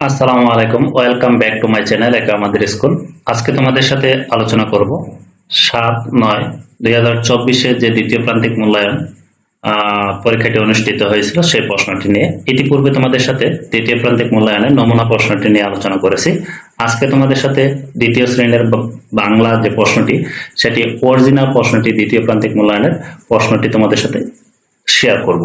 আসসালামু আলাইকুম, welcome back to my channel একা আমাদের স্কুল। আজকে তোমাদের সাথে আলোচনা করব সাত নয় দুই হাজার চব্বিশে যে দ্বিতীয় প্রান্তিক মূল্যায়ন পরীক্ষাটি অনুষ্ঠিত হয়েছিল সেই প্রশ্নটি নিয়ে। ইতিপূর্বে তোমাদের সাথে দ্বিতীয় প্রান্তিক মূল্যায়নের নমুনা প্রশ্নটি নিয়ে আলোচনা করেছি। আজকে তোমাদের সাথে দ্বিতীয় শ্রেণির বাংলা যে প্রশ্নটি, সেটি অরিজিনাল প্রশ্নটি দ্বিতীয় প্রান্তিক মূল্যায়নের প্রশ্নটি তোমাদের সাথে শেয়ার করব।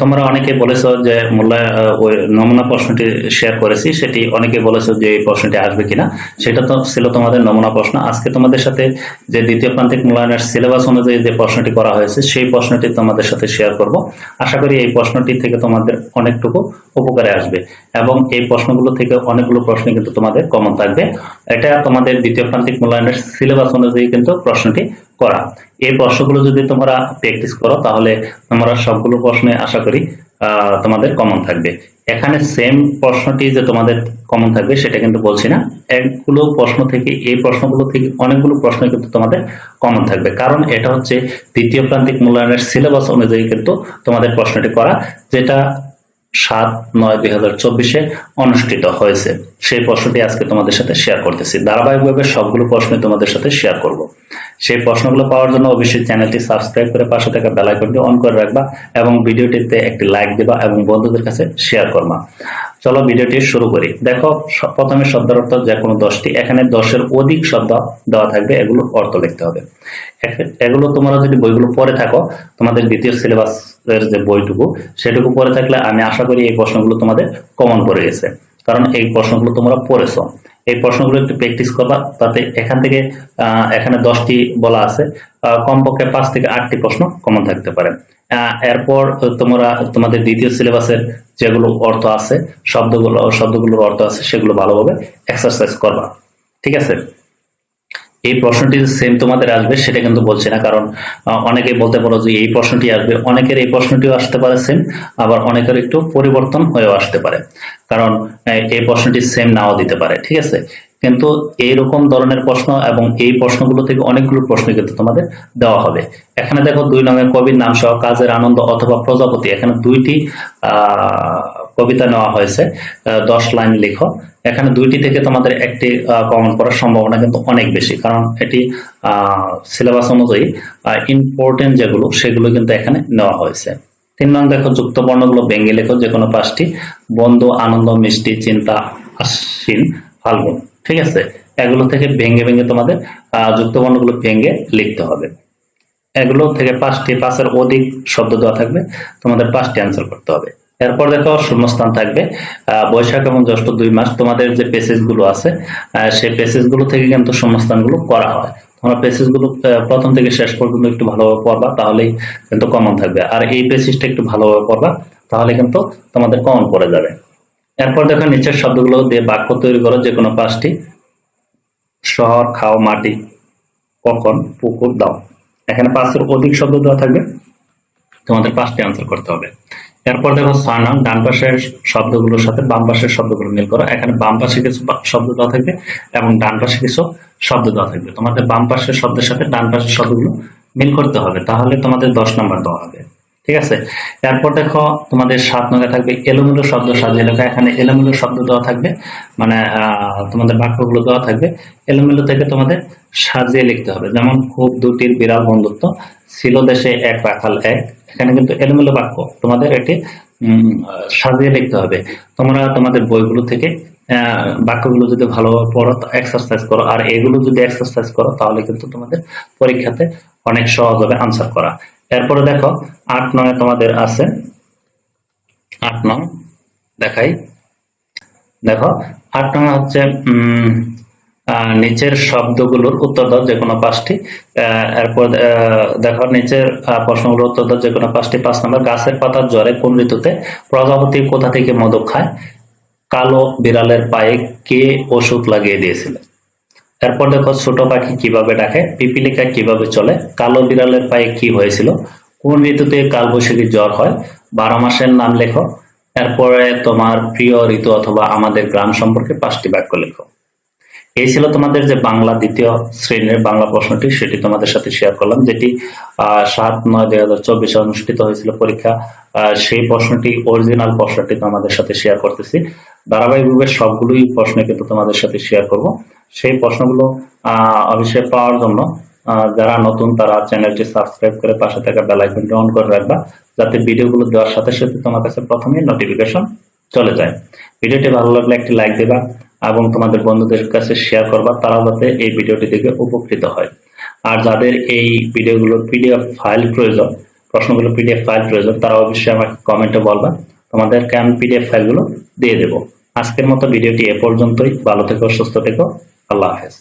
তোমরা অনেকে বলেছ যে আহ, ওই নমুনা প্রশ্নটি শেয়ার করেছি সেটি অনেকে বলেছ যে এই প্রশ্নটি আসবে কিনা। সেটা তো ছিল তোমাদের নমুনা প্রশ্ন। আজকে তোমাদের সাথে যে দ্বিতীয় প্রান্তিক মূল্যায়নের সিলেবাস অনুযায়ী যে প্রশ্নটি করা হয়েছে সেই প্রশ্নটি তোমাদের সাথে শেয়ার করব। আশা করি এই প্রশ্নটি থেকে তোমাদের অনেকটুকু উপকারে আসবে এবং এই প্রশ্নগুলো থেকে অনেকগুলো প্রশ্ন কিন্তু তোমাদের কমন থাকবে। এটা তোমাদের দ্বিতীয় প্রান্তিক মূল্যায়নের সিলেবাস অনুযায়ী কিন্তু প্রশ্নটি করা। এই প্রশ্নগুলো যদি তোমরা প্র্যাকটিস করো, তাহলে তোমরা সবগুলো প্রশ্নে আশা করি তোমাদের কমন থাকবে। এখানে সেম প্রশ্নটি যে তোমাদের কমন থাকবে, সেটা কিন্তু বলছি না। একগুলো প্রশ্ন থেকে, এই প্রশ্নগুলো থেকে অনেকগুলো প্রশ্ন কিন্তু তোমাদের কমন থাকবে। কারণ এটা হচ্ছে দ্বিতীয় প্রান্তিক মূল্যায়নের সিলেবাস অনুযায়ী কিন্তু তোমাদের প্রশ্নটি করা, যেটা সাত নয় দুই হাজার চব্বিশে অনুষ্ঠিত হয়েছে। সেই প্রশ্নটি আজকে তোমাদের সাথে শেয়ার করতেছি। ধারাবাহিকভাবে সবগুলো প্রশ্ন তোমাদের সাথে শেয়ার করব। সেই প্রশ্নগুলো পাওয়ার জন্য অবশ্যই চ্যানেলটি সাবস্ক্রাইব করে পাশে থাকা বেল আইকনটি অন করে রাখবা এবং ভিডিওটিতে একটি লাইক দিবা এবং বন্ধুদের কাছে শেয়ার করবা। চলো ভিডিওটি শুরু করি। দেখো প্রথমে শব্দের অর্থ যে কোনো দশটি। এখানে দশের অধিক শব্দ দেওয়া থাকবে, এগুলোর অর্থ লিখতে হবে। এগুলো তোমরা যদি বইগুলো পড়ে থাকো, তোমাদের দ্বিতীয় সিলেবাস এর যে বইটুকু, সেটুকু পড়ে থাকলে আমি আশা করি এই প্রশ্নগুলো তোমাদের কমন পড়ে গেছে। কারণ এই প্রশ্নগুলো তোমরা পড়েছো। এই প্রশ্নগুলো একটু প্র্যাকটিস করবা, তাতে এখান থেকে এখানে দশটি বলা আছে। কমপক্ষে পাঁচ থেকে আটটি প্রশ্ন কমন থাকতে পারে। এরপর তোমরা, তোমাদের দ্বিতীয় সিলেবাসের যেগুলো অর্থ আছে, শব্দগুলো, শব্দগুলোর অর্থ আছে, সেগুলো ভালোভাবে এক্সারসাইজ করবা। ঠিক আছে? এই প্রশ্নটি সেম তোমাদের আসবে সেটা কিন্তু বলছি না কারণ আহ, অনেকেই বলতে পারো যে এই প্রশ্নটি আসবে। অনেকের এই প্রশ্নটিও আসতে পারে সেম আবার অনেকের একটু পরিবর্তন হয়েও আসতে পারে। কারণ এই প্রশ্নটি সেম নাও দিতে পারে ঠিক আছে? কিন্তু এইরকম ধরনের প্রশ্ন এবং এই প্রশ্নগুলো থেকে অনেকগুলো প্রশ্ন কিন্তু তোমাদের দেওয়া হবে। এখানে দেখো দুই নামে কবির নাম সহ কাজের আনন্দ অথবা প্রজাপতি এখানে দুইটি আহ কবিতা নেওয়া হয়েছে। দশ লাইন লেখো। এখানে দুইটি থেকে তোমাদের একটি কমন করার সম্ভাবনা কিন্তু অনেক বেশি। কারণ এটি সিলেবাস অনুযায়ী ইম্পর্টেন্ট যেগুলো, সেগুলো কিন্তু এখানে নেওয়া হয়েছে। তিন নং দেখো যুক্ত বর্ণগুলো ব্যঙ্গে লেখো যে কোনো পাঁচটি। বন্ধু, আনন্দ, মিষ্টি, চিন্তা, আশ্বিন, ফাল্গুন। ঠিক আছে? এগুলো থেকে ভেঙে ভেঙ্গে তোমাদের যুক্ত বর্ণগুলো ভেঙ্গে লিখতে হবে। এগুলো থেকে পাঁচটি, পাঁচের অধিক শব্দ দেওয়া থাকবে। তোমাদের পাঁচটি অ্যান্সার করতে হবে। এরপর দেখো শূন্যস্থান থাকবে। বৈশাখ এবং জ্যৈষ্ঠ দুই মাস তোমাদের যে পেসেজগুলো আছে সেই পেসেজগুলো থেকে কিন্তু শূন্যস্থানগুলো করা হয়। তোমরা পেসেজগুলো প্রথম থেকে শেষ পর্যন্ত একটু ভালোভাবে পড়বা, তাহলেই কিন্তু কমন থাকবে। আর এই পেসেজটা একটু ভালোভাবে পড়বা, তাহলে কিন্তু তোমাদের কমন পড়ে যাবে। এরপর দেখো নিচের শব্দগুলো দিয়ে বাক্য তৈরি করো যে কোনো পাঁচটি। শহর খাও মাটি, কখন, পুকুর, দাও। এখানে পাঁচের অধিক শব্দ দেওয়া থাকবে। তোমাদের পাঁচটি আনসার করতে হবে। এরপর দেখো ছয় নং, ডান পাশের শব্দগুলোর সাথে বাম পাশের শব্দগুলো মিল করো। এখানে বাম পাশে কিছু শব্দ দেওয়া থাকবে এবং ডান পাশে কিছু শব্দ দেওয়া থাকবে। তোমাদের বাম পাশের শব্দের সাথে ডান পাশের শব্দগুলো মিল করতে হবে। তাহলে তোমাদের দশ নম্বর দেওয়া হবে। ঠিক আছে? এরপর দেখো, তোমাদের সাত নঙ্গে থাকবে এলোমেলো শব্দ সাজিয়ে লেখা। এখানে এলোমেলো শব্দ দেওয়া থাকবে মানে তোমাদের বাক্যগুলো দেওয়া থাকবে। এলোমেলো থেকে তোমাদের সাজিয়ে লিখতে হবে। যেমন খুব দুটির বিড়াল বন্ধুত্ব, ছিল দেশে এক রাখাল এক এখানে কিন্তু এলোমেলো বাক্য। তোমাদের এটি সাজিয়ে লিখতে হবে। তোমরা তোমাদের বইগুলো থেকে বাক্যগুলো যদি ভালোভাবে পড়ো এক্সারসাইজ করো। আর এগুলো যদি এক্সারসাইজ করো তাহলে কিন্তু তোমাদের পরীক্ষাতে অনেক সহজ হবে আনসার করা। এরপরে দেখো আট নয় তোমাদের আছে। আট নং দেখাই। দেখো আট নং হচ্ছে উম, নিচের শব্দগুলোর উত্তর দাও যে কোনো পাঁচটি। এরপর দেখো, নিচের প্রশ্নগুলোর উত্তর দাও যে কোনো পাঁচটি। পাঁচ নম্বর, গাছের পাতার জ্বরে কোন ঋতুতে প্রজাপতি কোথা থেকে মধু খায়? কালো বিড়ালের পায়ে কে ওষুধ লাগিয়ে দিয়েছিল? এরপর দেখো, ছোট পাখি কীভাবে ডাকে? পিপিলিকা কীভাবে চলে? কালো বিড়ালের পায়ে কি হয়েছিল? কোন ঋতুতে কালবৈশাখী জ্বর হয়? বারো মাসের নাম লেখো। এরপরে তোমার প্রিয় ঋতু অথবা আমাদের গ্রাম সম্পর্কে পাঁচটি বাক্য লেখো। এই ছিল তোমাদের যে বাংলা দ্বিতীয় শ্রেণির বাংলা প্রশ্নটি, সেটি তোমাদের সাথে শেয়ার করলাম, যেটি সাত নয় দুই হাজার চব্বিশে অনুষ্ঠিত হয়েছিল পরীক্ষা। সেই প্রশ্নটি অরিজিনাল প্রশ্নটি তোমাদের সাথে শেয়ার করতেছি। ধারাবাহিকভাবে সবগুলোই প্রশ্ন কিন্তু তোমাদের সাথে শেয়ার করব। সেই প্রশ্নগুলো অবশ্যই পাওয়ার জন্য যারা নতুন, তারা চ্যানেলটি সাবস্ক্রাইব করে পাশে থাকা বেল আইকনটি অন করে রাখবা, যাতে ভিডিওগুলো দেওয়ার সাথে সাথে তোমার কাছে প্রথমেই নোটিফিকেশন চলে যায়। ভিডিওটি ভালো লাগলে একটি লাইক দেবা এবং তোমাদের বন্ধুদের কাছে শেয়ার করবা তারা যাতে এই ভিডিওটি দেখে উপকৃত হয়। আর যাদের এই ভিডিওগুলো পিডিএফ ফাইল প্রয়োজন, প্রশ্নগুলো পিডিএফ ফাইল প্রয়োজন, তারা অবশ্যই আমাকে কমেন্টে বলবা। তোমাদেরকে আমি পিডিএফ ফাইলগুলো দিয়ে দেব। আজকের মতো ভিডিওটি এ পর্যন্তই। ভালো থেকো, সুস্থ থেকো। আল্লাহ হাফেজ।